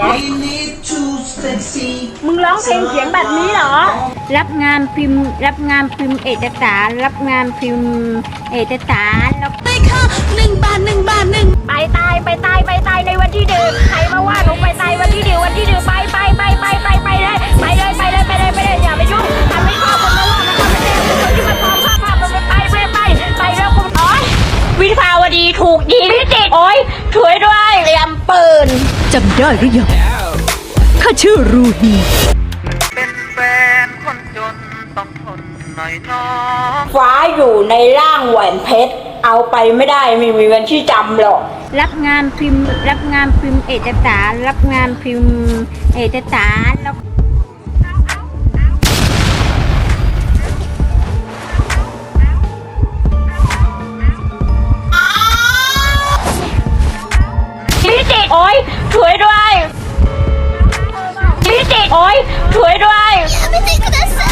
ล้ว มึงร้องเพลงเสียงแบบนี้เหรอ รับงานพิมพ์ รับงานพิมพ์เอกสาร รับงานพิมพ์เอกสารแล้วไปค่ะหนึ่งบาทหนึ่งบาทหนึ่งไปตายไปตายไปตายในวันที่เดือใครมาว่าหนูไปตายวันที่เดือวันที่เดือไปไปไป ดีถูกยิงพิจิตรโอ๊ยช่วยด้วยเตรียมปืนจำได้หรือยังข้าชื่อรูฮีเป็นแฟนคนจนต้องทนหน่อยน้องฟ้าอยู่ในร่างแหวนเพชร เอาไปไม่ได้ไม่มีวันที่จำหรอก รับงานพิมพ์ รับงานพิมพ์เอกสารรับงานพิมพ์เอกสารแล้ว โอ๊ยช่วยด้วยพิจิตรโอ๊ยช่วยด้วยพิจิตรก็ได้สิ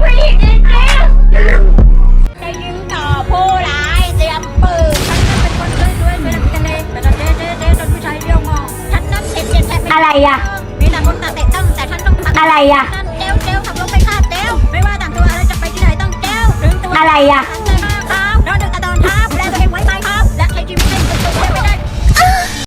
ผู้หญิงจริงๆจะยิงต่อผู้ร้ายเตรียมปืนเป็นคนช่วยช่วยไม่ได้กันเลยแต่เจ๊เจ๊เจ๊จนผู้ชายเรียวมองฉันต้องเจ็บเจ็บแทบอะไรอะ มีหนังคนตาเตะตั้งแต่ฉันต้องอะไรอะเจ้าเจ้าขับรถไปฆ่าเจ้าไม่ว่าต่างตัวอะไรจะไปที่ไหนต้องเจ้าถึงตัว อะไรอะฉัน